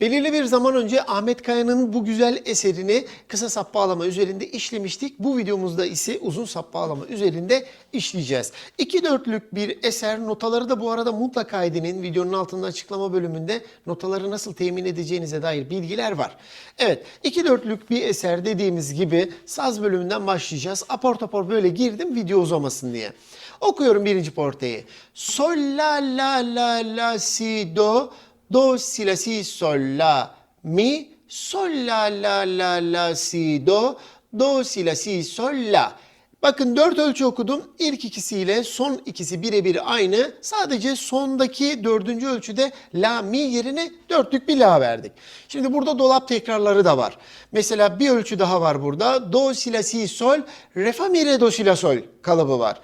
Belirli bir zaman önce Ahmet Kaya'nın bu güzel eserini kısa sap bağlama üzerinde işlemiştik. Bu videomuzda ise uzun sap bağlama üzerinde işleyeceğiz. İki dörtlük bir eser. Notaları da bu arada mutlaka edinin. Videonun altında açıklama bölümünde notaları nasıl temin edeceğinize dair bilgiler var. Evet, iki dörtlük bir eser dediğimiz gibi saz bölümünden başlayacağız. Apor topor böyle girdim video uzamasın diye. Okuyorum birinci porteyi. Sol la la la la si do do si la si sol la mi sol la la la la si do do si la si sol la. Bakın dört ölçü okudum. İlk ikisiyle son ikisi birebir aynı. Sadece sondaki dördüncü ölçüde la mi yerine dörtlük bir la verdik. Şimdi burada dolap tekrarları da var. Mesela bir ölçü daha var burada. Do si la si sol re fa mi re do si la sol kalıbı var.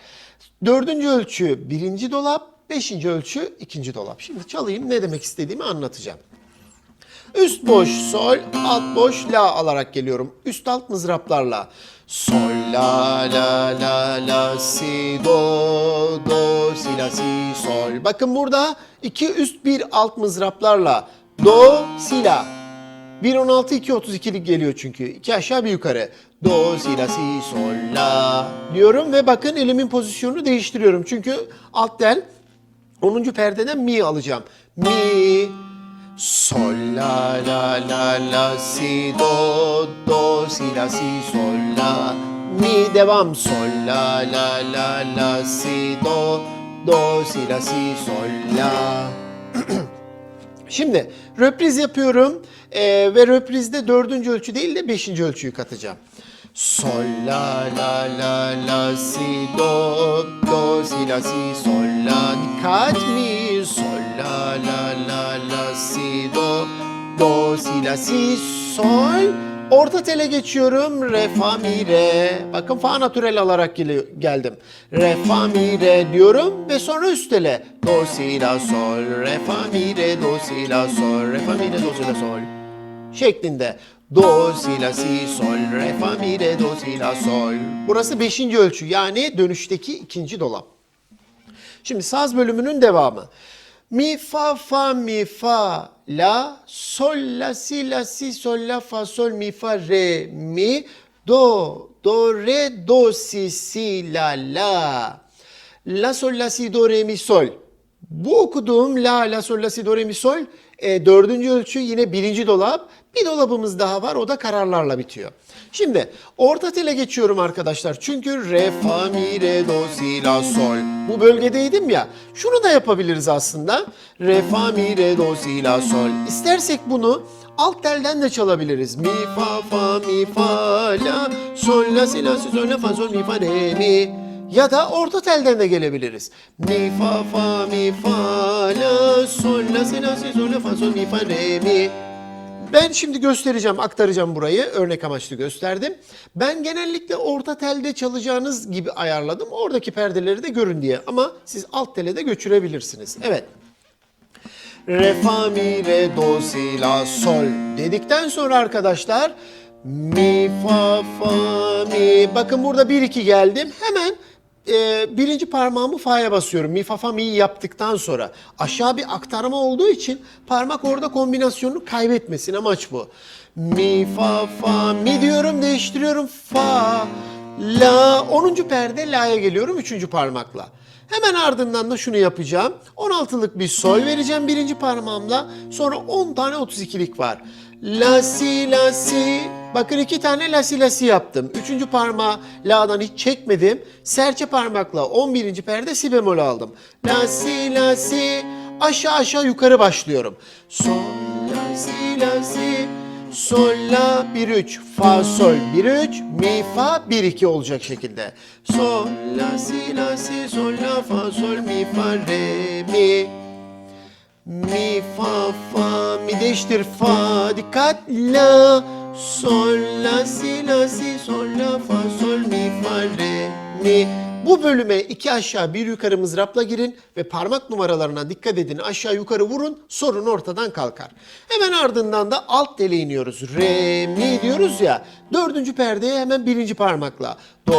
Dördüncü ölçü birinci dolap, beşinci ölçü ikinci dolap. Şimdi çalayım ne demek istediğimi anlatacağım. Üst boş sol, alt boş la alarak geliyorum. Üst alt mızraplarla. Sol la la la la si do do si la si sol. Bakın burada iki üst bir alt mızraplarla do si la. 1.16 2.32'lik geliyor çünkü. İki aşağı bir yukarı. Do, si, la, si, sol, la diyorum ve bakın elimin pozisyonunu değiştiriyorum. Çünkü alt tel 10. perdeden mi alacağım. Mi, sol, la, la, la, la, si, do, do, si, la, si, sol, la. Mi devam. Sol, la, la, la, la, si, do, do, si, la, si, sol, la. Şimdi röpriz yapıyorum Ee, ve röprizde dördüncü ölçü değil de beşinci ölçüyü katacağım. Sol la la la la si do do si la si sol la dikkat mi sol la la la la si do do si la si sol Orta tele geçiyorum. Re, fa, mi, re. Bakın fa natürel alarak gel- geldim. Re, fa, mi, re diyorum ve sonra üst tele. Do, si, la, sol. Re, fa, mi, re, do, si, la, sol. Re, fa, mi, re, do, si, la, sol. Şeklinde. Do, si, la, si, sol. Re, fa, mi, re, do, si, la, sol. Burası beşinci ölçü yani dönüşteki ikinci dolap. Şimdi saz bölümünün devamı. Mi fa fa mi fa la sol la si la si sol la fa sol mi fa re mi do do re do si si la la la sol la si do re mi sol. Bu okuduğum la la sol la si do re mi sol e, dördüncü ölçü yine birinci dolap. Bir dolabımız daha var o da kararlarla bitiyor. Şimdi orta tele geçiyorum arkadaşlar. Çünkü re, fa, mi, re, do, si, la, sol. Bu bölgedeydim ya. Şunu da yapabiliriz aslında. Re, fa, mi, re, do, si, la, sol. İstersek bunu alt telden de çalabiliriz. Mi, fa, fa, mi, fa, la, sol, la, si, la, si, sol, la, fa, sol, mi, fa, re, mi. Ya da orta telden de gelebiliriz. Mi, fa, fa, mi, fa, la, sol, la, si, la, si, sol, la, fa, sol, mi, fa, re, mi. Ben şimdi göstereceğim, aktaracağım burayı. Örnek amaçlı gösterdim. Ben genellikle orta telde çalacağınız gibi ayarladım. Oradaki perdeleri de görün diye. Ama siz alt tele de götürebilirsiniz. Evet. Re, fa, mi, re, do, si, la, sol dedikten sonra arkadaşlar mi, fa, fa, mi. Bakın burada 1-2 geldim. Hemen e, birinci parmağımı fa'ya basıyorum. Mi, fa, fa, mi yaptıktan sonra. Aşağı bir aktarma olduğu için parmak orada kombinasyonunu kaybetmesin. Amaç bu. Mi, fa, fa, mi diyorum değiştiriyorum. Fa, la. 10. perde la'ya geliyorum 3. parmakla. Hemen ardından da şunu yapacağım. 16'lık bir sol vereceğim birinci parmağımla. Sonra 10 tane 32'lik var. La si la si. Bakın iki tane la si la si yaptım. Üçüncü parmağı la'dan hiç çekmedim. Serçe parmakla 11. perde si bemol aldım. La si la si. Aşağı aşağı yukarı başlıyorum. Sol la si la si. Sol la 1 3 fa sol 1 3 mi fa 1 2 olacak şekilde. Sol la si la si sol la fa sol mi fa re mi. Mi fa fa mi değiştir fa dikkat la sol la si la si sol la fa sol mi fa re mi. Bu bölüme iki aşağı bir yukarı mızrapla girin ve parmak numaralarına dikkat edin aşağı yukarı vurun sorun ortadan kalkar. Hemen ardından da alt tele iniyoruz. Re mi diyoruz ya dördüncü perdeye hemen birinci parmakla. Do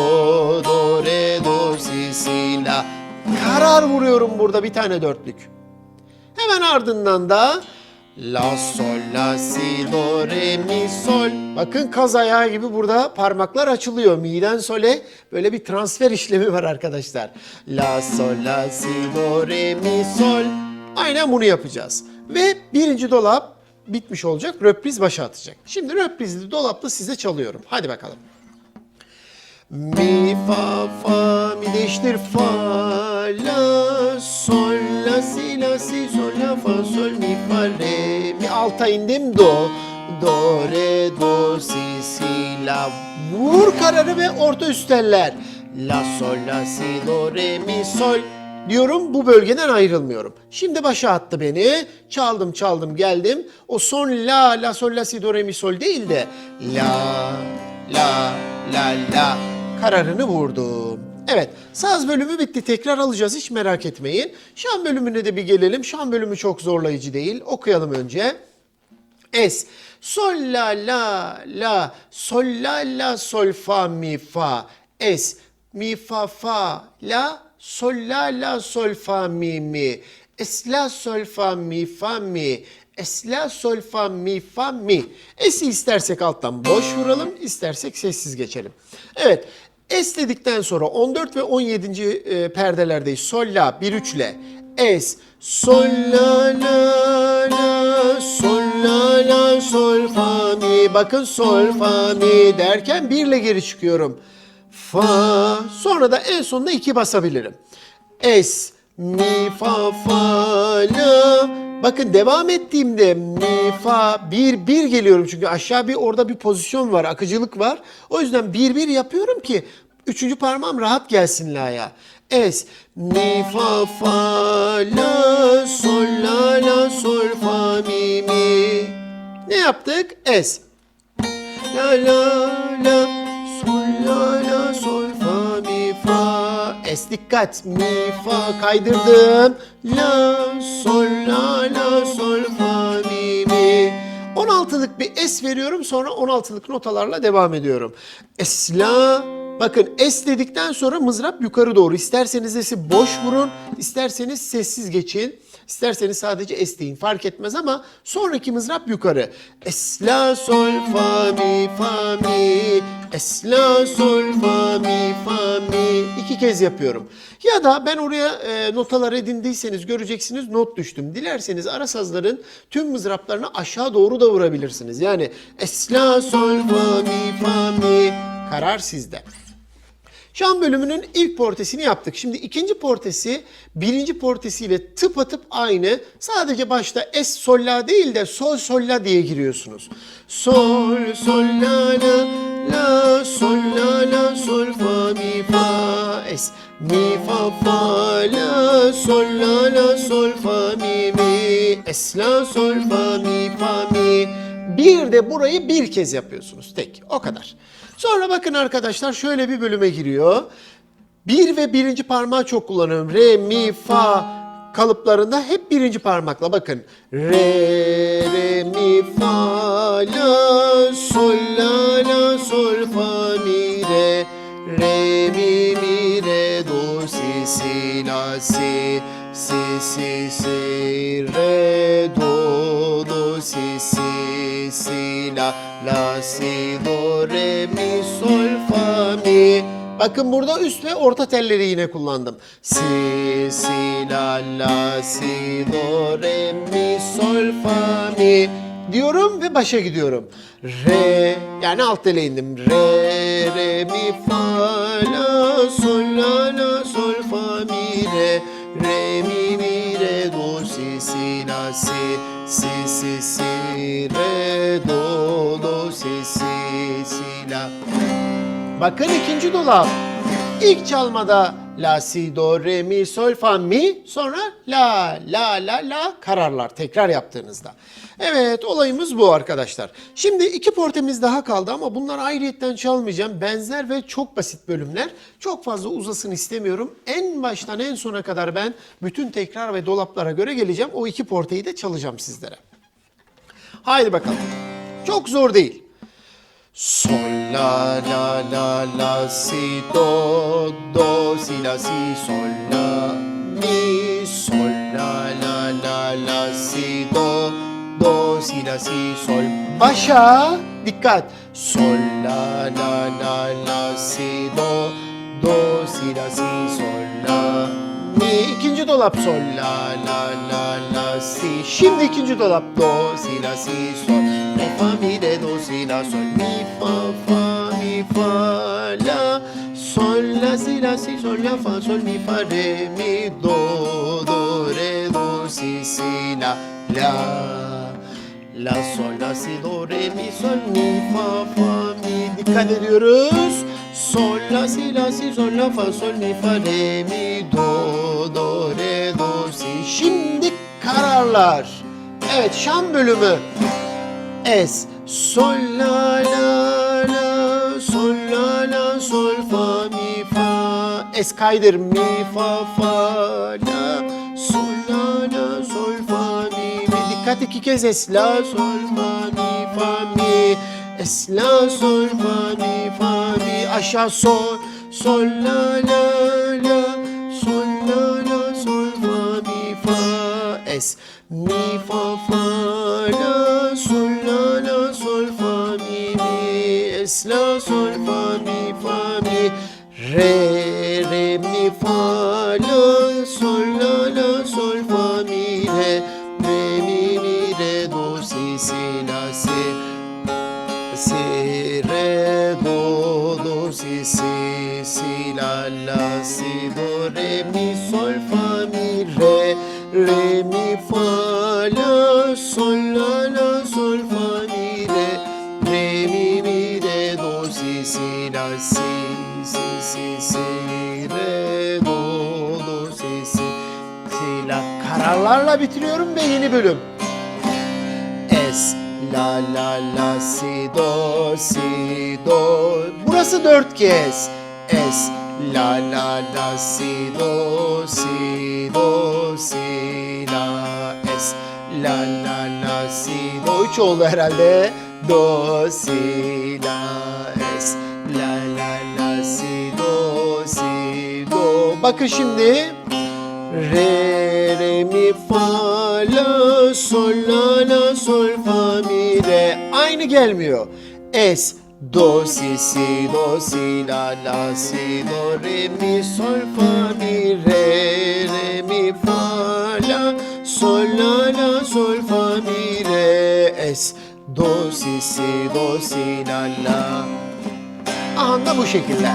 do re do si si la. Karar vuruyorum burada bir tane dörtlük. Hemen ardından da La sol la si do re mi sol. Bakın kaz ayağı gibi burada parmaklar açılıyor. Mi'den sole böyle bir transfer işlemi var arkadaşlar. La sol la si do re mi sol. Aynen bunu yapacağız. Ve birinci dolap bitmiş olacak. Röpriz başa atacak. Şimdi röprizli dolapta size çalıyorum. Hadi bakalım. Mi fa fa mi değiştir fa la sol la si la si sol la fa sol mi fa re mi alta indim do do re do si si la vur kararı ve orta üsteller la sol la si do re mi sol diyorum bu bölgeden ayrılmıyorum. Şimdi başa attı beni. Çaldım çaldım geldim. O son la la sol la si do re mi sol değil de la la la la kararını vurdum. Evet, saz bölümü bitti. Tekrar alacağız hiç merak etmeyin. Şan bölümüne de bir gelelim. Şan bölümü çok zorlayıcı değil. Okuyalım önce. Es. Sol la la la sol la la sol fa mi fa es mi fa fa la sol la la sol fa mi mi es la sol fa mi fa mi es la sol fa mi fa mi es'i istersek alttan boş vuralım istersek sessiz geçelim. Evet es dedikten sonra 14 ve 17. e, perdelerdeyiz. Sol la 1 3 ile es sol la la la sol la la sol fa mi bakın sol fa mi derken 1 ile geri çıkıyorum. Fa sonra da en sonunda 2 basabilirim. Es mi fa fa la Bakın devam ettiğimde mi fa 1 1 geliyorum çünkü aşağı bir orada bir pozisyon var, akıcılık var. O yüzden 1 1 yapıyorum ki üçüncü parmağım rahat gelsin la'ya. Es mi fa fa la sol la la sol fa mi mi. Ne yaptık? Es. La la la sol la la Es dikkat mi fa kaydırdım. La sol la la sol fa mi mi. 16'lık bir es veriyorum sonra 16'lık notalarla devam ediyorum. Es la Bakın es dedikten sonra mızrap yukarı doğru. İsterseniz es'i boş vurun, isterseniz sessiz geçin. İsterseniz sadece es deyin fark etmez ama sonraki mızrap yukarı. Es la sol fa mi fa mi es la sol fa mi fa mi iki kez yapıyorum. Ya da ben oraya e, notalar edindiyseniz göreceksiniz not düştüm. Dilerseniz ara sazların tüm mızraplarını aşağı doğru da vurabilirsiniz. Yani es la sol fa mi fa mi karar sizde. Şan bölümünün ilk portesini yaptık. Şimdi ikinci portesi birinci portesiyle tıpatıp aynı. Sadece başta es sol la değil de sol sol la diye giriyorsunuz. Sol sol la la la sol la la sol fa mi fa es mi fa fa la sol la la sol fa mi mi es la sol fa mi fa mi bir de burayı bir kez yapıyorsunuz tek o kadar. Sonra bakın arkadaşlar şöyle bir bölüme giriyor. Bir ve birinci parmağı çok kullanıyorum. Re, mi, fa kalıplarında hep birinci parmakla bakın. Re, re, mi, fa, la, sol, la, la, sol, fa, mi, re. Re, mi, mi, re, do, si, si, la, si. Si, si, si, re, do, si, si, si, la, la, si, do, re, mi, sol, fa, mi. Bakın burada üst ve orta telleri yine kullandım. Si, si, la, la, si, do, re, mi, sol, fa, mi diyorum ve başa gidiyorum. Re, yani alt tele indim. Re, re, mi, fa, la, sol, la, la, sol, fa, mi, re. Re, mi, si, si, la, si, si, si, si, re, do, do, si, si, si, la. Bakın ikinci dolap. İlk çalmada la si do re mi sol fa mi sonra la la la la kararlar tekrar yaptığınızda. Evet olayımız bu arkadaşlar. Şimdi iki portemiz daha kaldı ama bunlar ayrıyetten çalmayacağım. Benzer ve çok basit bölümler. Çok fazla uzasın istemiyorum. En baştan en sona kadar ben bütün tekrar ve dolaplara göre geleceğim. O iki porteyi de çalacağım sizlere. Haydi bakalım. Çok zor değil. Sol la la la la si do do si la si sol la mi sol la la la la si do do si la si sol. Başa dikkat. Sol la la la la si do do si la si sol la mi. İkinci dolap sol la la la la si. Şimdi ikinci dolap do si la si sol. Re fa mi re do si la sol mi fa fa mi fa la sol la si la si sol la fa sol mi fa re mi do do re do si si la la la sol la si do re mi sol mi fa fa mi. Dikkat ediyoruz. Sol la si la si sol la fa sol mi fa re mi. Do do re do si. Şimdi kararlar. Evet şan bölümü. Es. Sol la la la. Sol la la sol fa mi fa. Es kaydır mi fa fa dikkat iki kez es la sol fa mi fa mi es la mi fa mi aşağı sol sol la la la sol la la sol fa mi fa es mi fa fa la sol la la sol fa mi mi es la sol fa mi fa mi si la si si si si re do do si si si la kararlarla bitiriyorum ve yeni bölüm. Es la la la si do si do. Burası dört kez. Es la la la si do si do si la. Es la la la si do. Üç oldu herhalde. Do si la. es bakın şimdi Re, re, mi, fa, la, sol, la, la, sol, fa, mi, re. Aynı gelmiyor. Es, do, si, si, do, si, la, la, si, do, re, mi, sol, fa, mi, re, re, mi, fa, la, sol, la, la, sol, fa, mi, re. Es, do, si, si, do, si, la, la. Anda bu şekilde.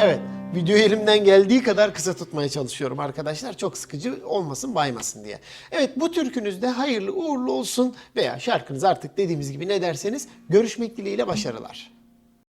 Evet, videoyu elimden geldiği kadar kısa tutmaya çalışıyorum arkadaşlar. Çok sıkıcı olmasın, baymasın diye. Evet, bu türkünüz de hayırlı uğurlu olsun veya şarkınız artık dediğimiz gibi ne derseniz görüşmek dileğiyle başarılar.